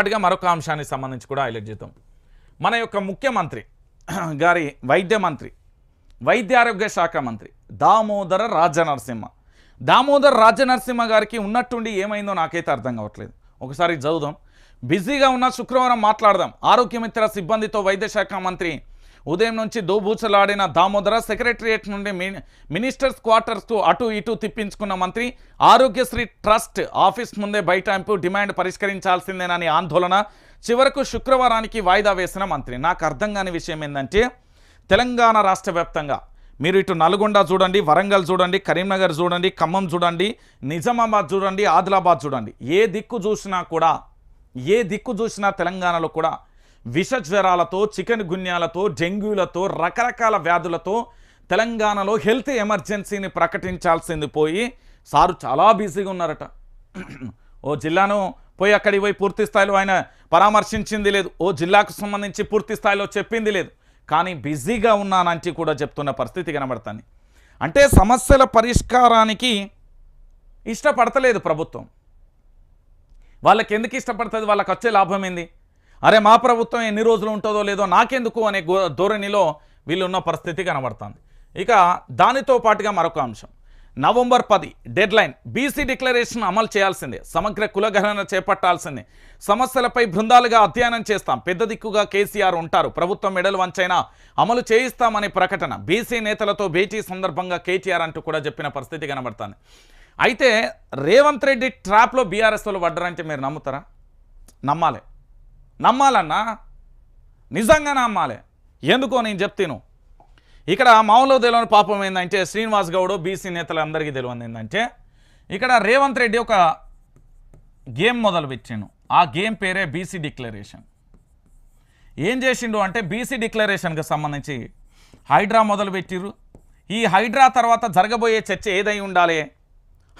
పాటుగా మరొక అంశానికి సంబంధించి కూడా హైలైట్ చేద్దాం. మన యొక్క ముఖ్యమంత్రి గారి వైద్య మంత్రి వైద్య ఆరోగ్య శాఖ మంత్రి దామోదర రాజనరసింహ. దామోదర రాజనరసింహ గారికి ఉన్నట్టుండి ఏమైందో నాకైతే అర్థం కావట్లేదు. ఒకసారి చదువుదాం. బిజీగా ఉన్న శుక్రవారం మాట్లాడదాం. ఆరోగ్యమిత్ర సిబ్బందితో వైద్య శాఖ మంత్రి ఉదయం నుంచి దోబూచలాడిన దామోదర సెక్రటరియట్ నుండి మినిస్టర్స్ క్వార్టర్స్కు అటు ఇటు తిప్పించుకున్న మంత్రి ఆరోగ్యశ్రీ ట్రస్ట్ ఆఫీస్ ముందే బైటాయింపు డిమాండ్ పరిష్కరించాల్సిందేనని ఆందోళన చివరకు శుక్రవారానికి వాయిదా వేసిన మంత్రి. నాకు అర్థం కాని విషయం ఏంటంటే తెలంగాణ రాష్ట్ర వ్యాప్తంగా మీరు ఇటు నల్గొండ చూడండి వరంగల్ చూడండి కరీంనగర్ చూడండి ఖమ్మం చూడండి నిజామాబాద్ చూడండి ఆదిలాబాద్ చూడండి. ఏ దిక్కు చూసినా కూడా ఏ దిక్కు చూసినా తెలంగాణలో కూడా విష జ్వరాలతో చికెన్ గున్యాలతో డెంగ్యూలతో రకరకాల వ్యాధులతో తెలంగాణలో హెల్త్ ఎమర్జెన్సీని ప్రకటించాల్సింది పోయి సారు చాలా బిజీగా ఉన్నారట. ఓ జిల్లాను పోయి అక్కడికి పోయి పూర్తి స్థాయిలో ఆయన పరామర్శించింది లేదు. ఓ జిల్లాకు సంబంధించి పూర్తి స్థాయిలో చెప్పింది లేదు. కానీ బిజీగా ఉన్నానంటే కూడా చెప్తున్న పరిస్థితి కనబడుతుంది. అంటే సమస్యల పరిష్కారానికి ఇష్టపడతలేదు ప్రభుత్వం. వాళ్ళకి ఎందుకు ఇష్టపడుతుంది? వాళ్ళకి వచ్చే లాభం ఏంది? అరే మా ప్రభుత్వం ఎన్ని రోజులు ఉంటుందో లేదో నాకెందుకు అనే ధోరణిలో వీళ్ళున్న పరిస్థితి కనబడుతుంది. ఇక దానితో పాటుగా మరొక అంశం. నవంబర్ పది డెడ్ లైన్ బీసీ డిక్లరేషన్ అమలు చేయాల్సిందే. సమగ్ర కులగణన చేపట్టాల్సిందే. సమస్యలపై బృందాలుగా అధ్యయనం చేస్తాం. పెద్ద దిక్కుగా కేసీఆర్ ఉంటారు. ప్రభుత్వం మెడలు వంచైనా అమలు చేయిస్తామనే ప్రకటన. బీసీ నేతలతో భేటీ సందర్భంగా కేటీఆర్ అంటూ కూడా చెప్పిన పరిస్థితి కనబడుతుంది. అయితే రేవంత్ రెడ్డి ట్రాప్లో బీఆర్ఎస్ పడ్డారంటే మీరు నమ్ముతారా? నమ్మాలి. నమ్మాలన్నా? నిజంగా నమ్మాలి. ఎందుకో నేను చెప్తాను. ఇక్కడ మామూలు తెలియని పాపం ఏంటంటే శ్రీనివాస్ గౌడ్ బీసీ నేతలందరికీ తెలియదు ఏంటంటే ఇక్కడ రేవంత్ రెడ్డి ఒక గేమ్ మొదలు పెట్టాను ఆ గేమ్ పేరే బీసీ డిక్లరేషన్. ఏం చేసిండు అంటే బీసీ డిక్లరేషన్కి సంబంధించి హైడ్రా మొదలుపెట్టిర్రు. ఈ హైడ్రా తర్వాత జరగబోయే చర్చ ఏదై ఉండాలి?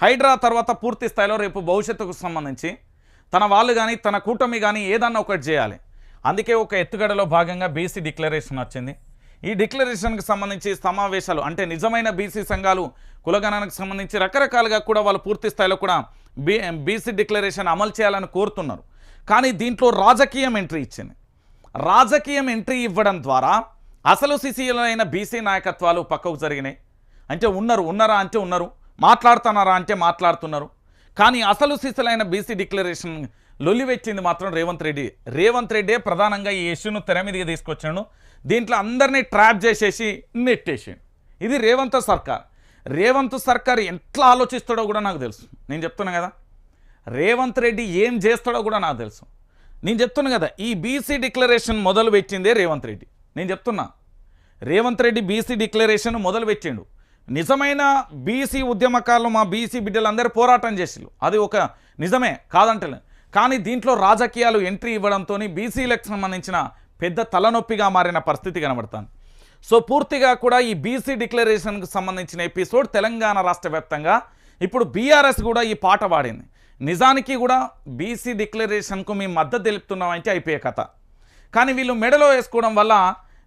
హైడ్రా తర్వాత పూర్తి స్థాయిలో రేపు భవిష్యత్తుకు సంబంధించి తన వాళ్ళు కానీ తన కూటమి కానీ ఏదన్నా ఒకటి చేయాలి. అందుకే ఒక ఎత్తుగడలో భాగంగా బీసీ డిక్లరేషన్ వచ్చింది. ఈ డిక్లరేషన్కి సంబంధించి సమావేశాలు అంటే నిజమైన బీసీ సంఘాలు కులగణానికి సంబంధించి రకరకాలుగా కూడా వాళ్ళు పూర్తి స్థాయిలో కూడా బీ బీసీ డిక్లరేషన్ అమలు చేయాలని కోరుతున్నారు. కానీ దీంట్లో రాజకీయం ఎంట్రీ ఇచ్చింది. రాజకీయం ఎంట్రీ ఇవ్వడం ద్వారా అసలు సిసిలైన బీసీ నాయకత్వాలు పక్కకు జరిగినాయి. అంటే ఉన్నారు ఉన్నారా అంటే ఉన్నారు మాట్లాడుతున్నారా అంటే మాట్లాడుతున్నారు. కానీ అసలు సిసలైన బీసీ డిక్లరేషన్ లొల్లివెచ్చింది మాత్రం రేవంత్ రెడ్డి. రేవంత్ రెడ్డే ప్రధానంగా ఈ ఇష్యూను తెర మీదకి తీసుకొచ్చాడు దీంట్లో అందరినీ ట్రాప్ చేసేసి నెట్టేసి ఇది రేవంత్ సర్కార్. రేవంత్ సర్కార్ ఎట్లా ఆలోచిస్తాడో కూడా నాకు తెలుసు. నేను చెప్తున్నా కదా. రేవంత్ రెడ్డి ఏం చేస్తాడో కూడా నాకు తెలుసు. నేను చెప్తున్నా కదా ఈ బీసీ డిక్లరేషన్ మొదలు పెట్టిందే రేవంత్ రెడ్డి. నేను చెప్తున్నా. రేవంత్ రెడ్డి బీసీ డిక్లరేషన్ మొదలు పెట్టిండు నిజమైన బీసీ ఉద్యమకారులు మా బీసీ బిడ్డలందరూ పోరాటం చేసిళ్ళు. అది ఒక నిజమే కాదంటలే. కానీ దీంట్లో రాజకీయాలు ఎంట్రీ ఇవ్వడంతో బీసీలకు సంబంధించిన పెద్ద తలనొప్పిగా మారిన పరిస్థితి కనబడుతుంది. సో పూర్తిగా కూడా ఈ బీసీ డిక్లరేషన్కు సంబంధించిన ఎపిసోడ్ తెలంగాణ రాష్ట్ర వ్యాప్తంగా ఇప్పుడు బీఆర్ఎస్ కూడా ఈ పాట పాడింది. నిజానికి కూడా బీసీ డిక్లరేషన్కు మేము మద్దతు తెలుపుతున్నామంటే అయిపోయే కథ. కానీ వీళ్ళు మెడలో వేసుకోవడం వల్ల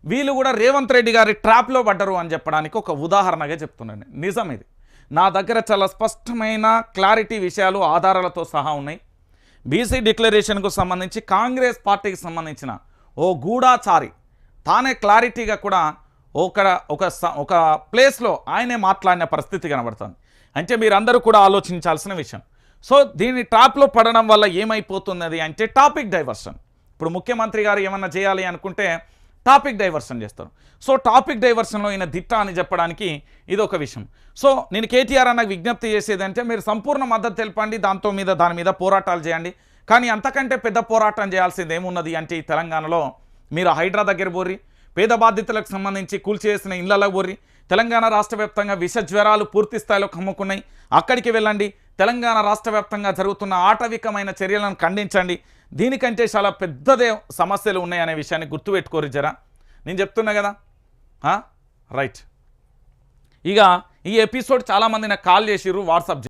వీళ్ళు కూడా రేవంత్ రెడ్డి గారి ట్రాప్లో పడ్డరు అని చెప్పడానికి ఒక ఉదాహరణగా చెప్తున్నాను నిజం ఇది. నా దగ్గర చాలా స్పష్టమైన క్లారిటీ విషయాలు ఆధారాలతో సహా ఉన్నాయి. బీసీ డిక్లరేషన్కు సంబంధించి కాంగ్రెస్ పార్టీకి సంబంధించిన ఓ గూఢాచారి తానే క్లారిటీగా కూడా ఒక ఒక స- ఒక ప్లేస్లో ఆయనే మాట్లాడిన పరిస్థితి కనబడుతుంది. అంటే మీరందరూ కూడా ఆలోచించాల్సిన విషయం. సో దీన్ని ట్రాప్లో పడడం వల్ల ఏమైపోతున్నది అంటే టాపిక్ డైవర్షన్. ఇప్పుడు ముఖ్యమంత్రి గారు ఏమన్నా చేయాలి అనుకుంటే టాపిక్ డైవర్షన్ చేస్తారు. సో టాపిక్ డైవర్షన్లో ఈయన దిట్ట అని చెప్పడానికి ఇది ఒక విషయం. సో నేను కేటీఆర్ అన్న విజ్ఞప్తి చేసేదంటే మీరు సంపూర్ణ మద్దతు తెలపండి దాంతో మీద దాని మీద పోరాటాలు చేయండి. కానీ అంతకంటే పెద్ద పోరాటం చేయాల్సింది ఏమున్నది అంటే ఈ తెలంగాణలో మీరు హైడ్రా దగ్గర పోర్రి పేద బాధితులకు సంబంధించి కూల్చేసిన ఇళ్ళలో పోర్రి తెలంగాణ రాష్ట్ర వ్యాప్తంగా విష జ్వరాలు పూర్తి స్థాయిలో కమ్ముకున్నాయి. అక్కడికి వెళ్ళండి. తెలంగాణ రాష్ట్ర వ్యాప్తంగా జరుగుతున్న ఆటవికమైన చర్యలను ఖండించండి. దీనికంటే చాలా పెద్దదే సమస్యలు ఉన్నాయనే విషయాన్ని గుర్తుపెట్టుకోరు జరా. నేను చెప్తున్నా కదా? రైట్. ఇక ఈ ఎపిసోడ్ చాలామంది నాకు కాల్ చేసిర్రు వాట్సాప్